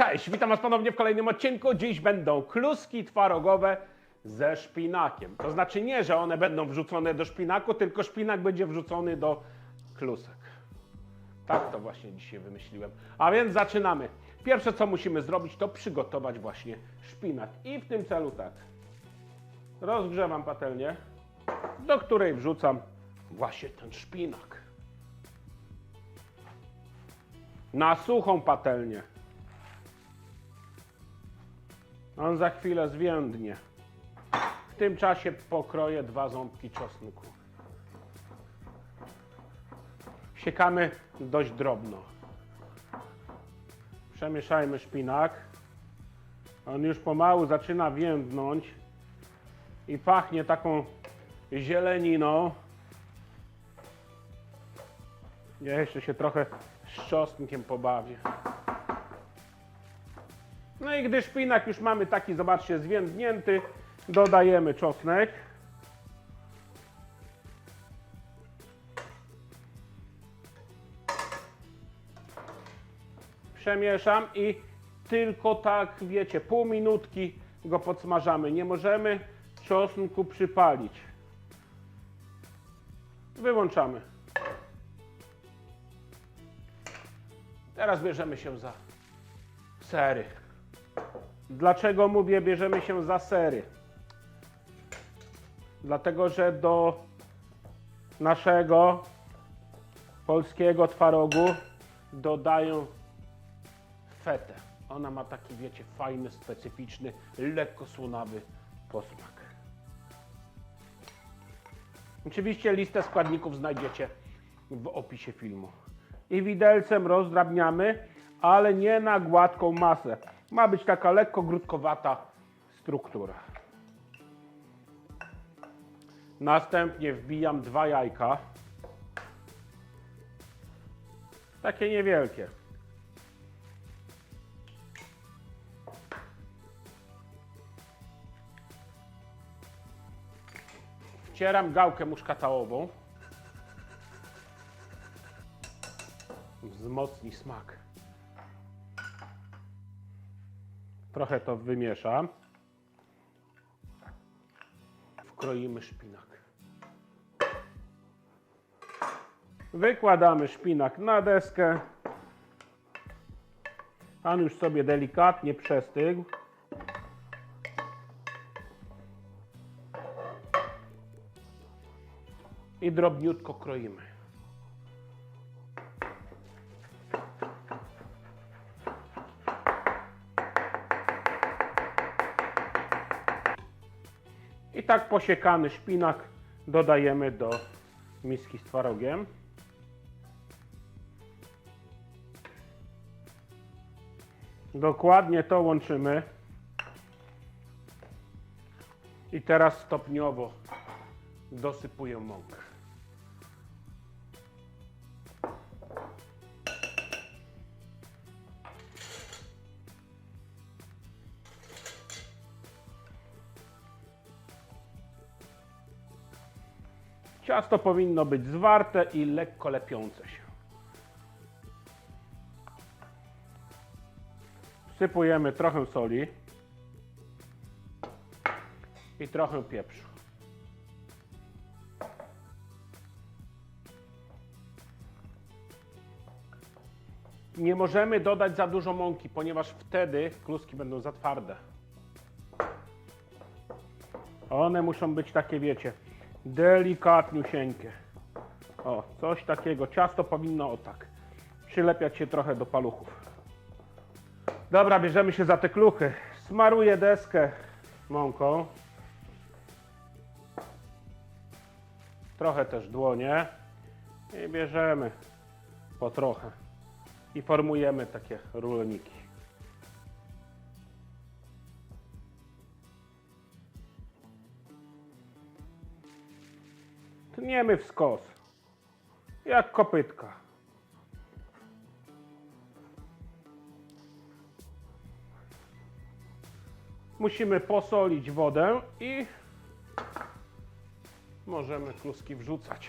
Cześć, witam Was ponownie w kolejnym odcinku. Dziś będą kluski twarogowe ze szpinakiem. To znaczy nie, że one będą wrzucone do szpinaku, tylko szpinak będzie wrzucony do klusek. Tak to właśnie dzisiaj wymyśliłem. A więc zaczynamy. Pierwsze co musimy zrobić to przygotować właśnie szpinak. I w tym celu tak. Rozgrzewam patelnię, do której wrzucam właśnie ten szpinak. Na suchą patelnię. On za chwilę zwiędnie. W tym czasie pokroję dwa ząbki czosnku. Siekamy dość drobno. Przemieszajmy szpinak. On już pomału zaczyna więdnąć i pachnie taką zieleniną. Ja jeszcze się trochę z czosnkiem pobawię. No i gdy szpinak już mamy taki, zobaczcie, zwiędnięty, dodajemy czosnek. Przemieszam i tylko tak, wiecie, pół minutki go podsmażamy. Nie możemy czosnku przypalić. Wyłączamy. Teraz bierzemy się za sery. Dlaczego mówię, bierzemy się za sery? Dlatego, że do naszego polskiego twarogu dodają fetę. Ona ma taki, wiecie, fajny, specyficzny, lekko słonawy posmak. Oczywiście listę składników znajdziecie w opisie filmu. I widelcem rozdrabniamy, ale nie na gładką masę. Ma być taka lekko grudkowata struktura. Następnie wbijam dwa jajka. Takie niewielkie. Wcieram gałkę muszkatałową. Wzmocni smak. Trochę to wymieszam. Wkroimy szpinak. Wykładamy szpinak na deskę. Pan już sobie delikatnie przestygł. I drobniutko kroimy. I tak posiekany szpinak dodajemy do miski z twarogiem. Dokładnie to łączymy. I teraz stopniowo dosypuję mąkę. Ciasto powinno być zwarte i lekko lepiące się. Wsypujemy trochę soli i trochę pieprzu. Nie możemy dodać za dużo mąki, ponieważ wtedy kluski będą za twarde. One muszą być takie, wiecie, delikatniusieńkie. O, coś takiego. Ciasto powinno o tak przylepiać się trochę do paluchów. Dobra, bierzemy się za te kluchy. Smaruję deskę mąką. Trochę też dłonie. I bierzemy po trochę. I formujemy takie ruloniki. Tniemy w skos. Jak kopytka. Musimy posolić wodę i możemy kluski wrzucać.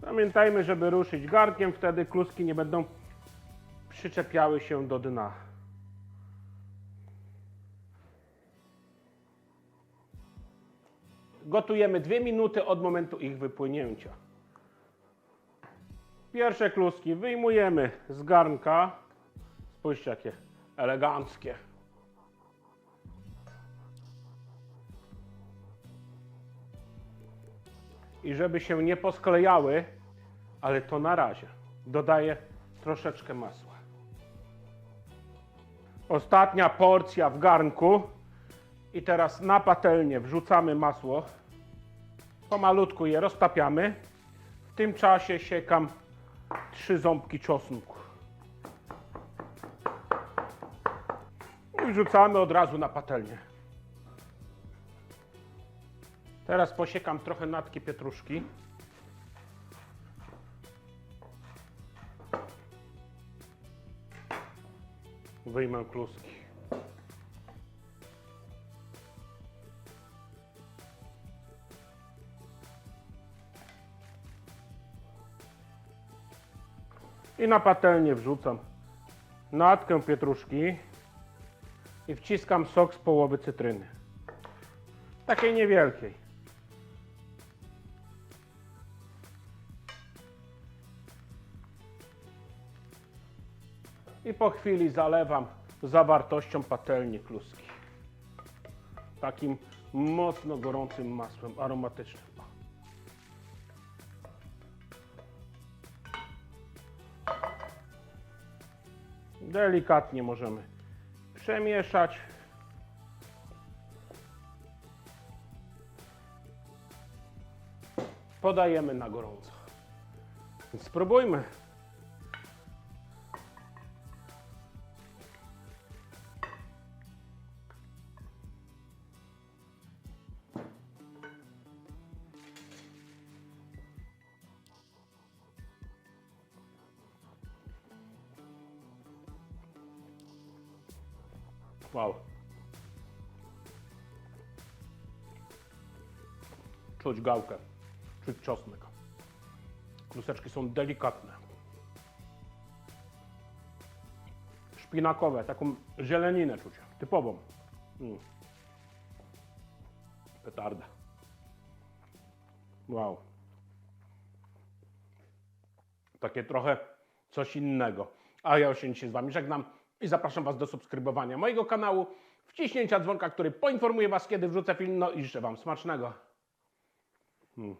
Pamiętajmy, żeby ruszyć garnkiem, wtedy kluski nie będą przyczepiały się do dna. Gotujemy dwie minuty od momentu ich wypłynięcia. Pierwsze kluski wyjmujemy z garnka. Spójrzcie, jakie eleganckie. I żeby się nie posklejały, ale to na razie, dodaję troszeczkę masła. Ostatnia porcja w garnku. I teraz na patelnię wrzucamy masło. Pomalutku je roztapiamy. W tym czasie siekam trzy ząbki czosnku. I wrzucamy od razu na patelnię. Teraz posiekam trochę natki pietruszki. Wyjmę kluski. I na patelnię wrzucam natkę pietruszki i wciskam sok z połowy cytryny. Takiej niewielkiej. I po chwili zalewam zawartością patelni kluski. Takim mocno gorącym masłem aromatycznym. Delikatnie możemy przemieszać. Podajemy na gorąco. Spróbujmy. Wow. Czuć gałkę, czuć czosnek. Kluseczki są delikatne. Szpinakowe, taką zieleninę czuć, typową. Mm. Petarda. Wow. Takie trochę coś innego. A ja się dzisiaj z Wami żegnam i zapraszam Was do subskrybowania mojego kanału, wciśnięcia dzwonka, który poinformuje Was, kiedy wrzucę film, no i życzę Wam smacznego. Mm.